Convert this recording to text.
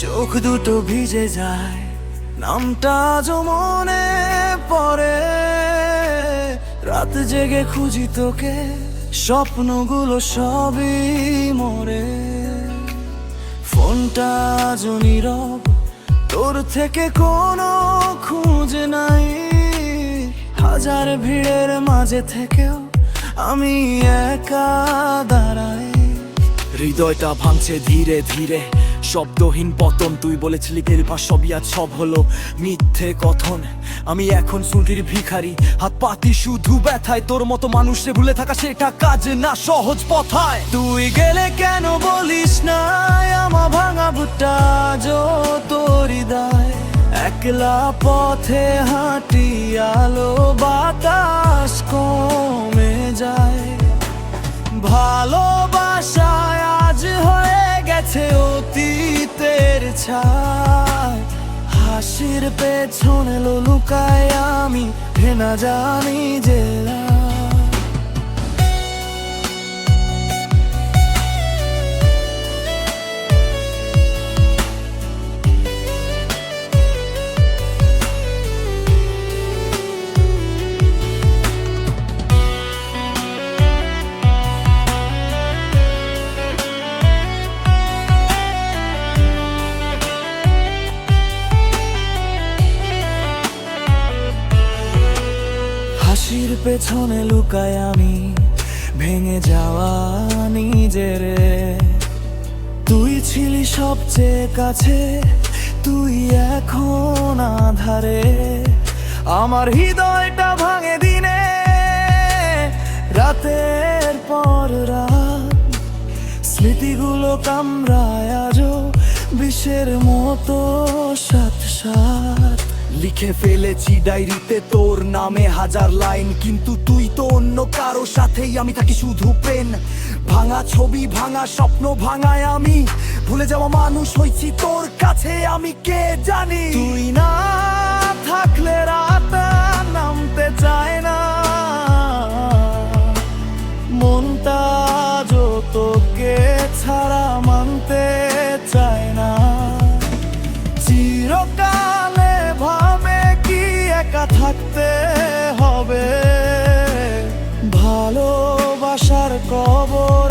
চোখ দুটো ভিজে যায়, নামটা মনে পড়ে। রাত জেগে খুঁজি তোকে, স্বপ্নগুলো সবই মরে। ফোনটা আজও নীরব, তোর থেকে কোনো খুঁজ নাই। হাজার ভিড়ের মাঝে থেকেও আমি একা দাঁড়াই। হৃদয়টা ভাঙছে ধীরে ধীরে শব্দহীন পতন, তুই বলেছিলি কেরপা সবই আজ সব হলো। মিথ্যে কথন, আমি এখন সুটির ভিখারি। হাত পাতি শুধু ব্যথায়, তোর মতো মানুষে ভুলে থাকা সেটা কাজ না, সহজ পথায়। তুই গেলে কেন বলিস না, আমা ভাঙা ভুট্টা তোরি দায়। একলা পথে হাঁটি আলো বাতাস কমে যায়। হয়ে গেছে অতীতের ছায়। হাসির পেছনে লুকায় আমি না জানি যে পেছনে লুকায় আমি, ভেঙে যাওয়া নিজের। তুই ছিলি সবচেয়ে কাছে, তুই এখন আধারে। আমার হৃদয়টা ভাঙে দিনে, রাতের পর রাত। স্মৃতিগুলো কামড়ায় আজও, বিষের মতো সাত সাত লিখে ফেলেছি ডায়েরিতে তোর নামে হাজার লাইন, কিন্তু তুই তো অন্য কারও সাথেই আমি থাকি শুধু পেন ভাঙা ছবি, ভাঙা স্বপ্ন ভাঙায় আমি। ভুলে যাওয়া মানুষ হয়েছি তোর কাছে, আমি কে জানি? তুই না থাকলে রাত নামতে চায় না। মনটা আজও তোকে ছাড়া কবর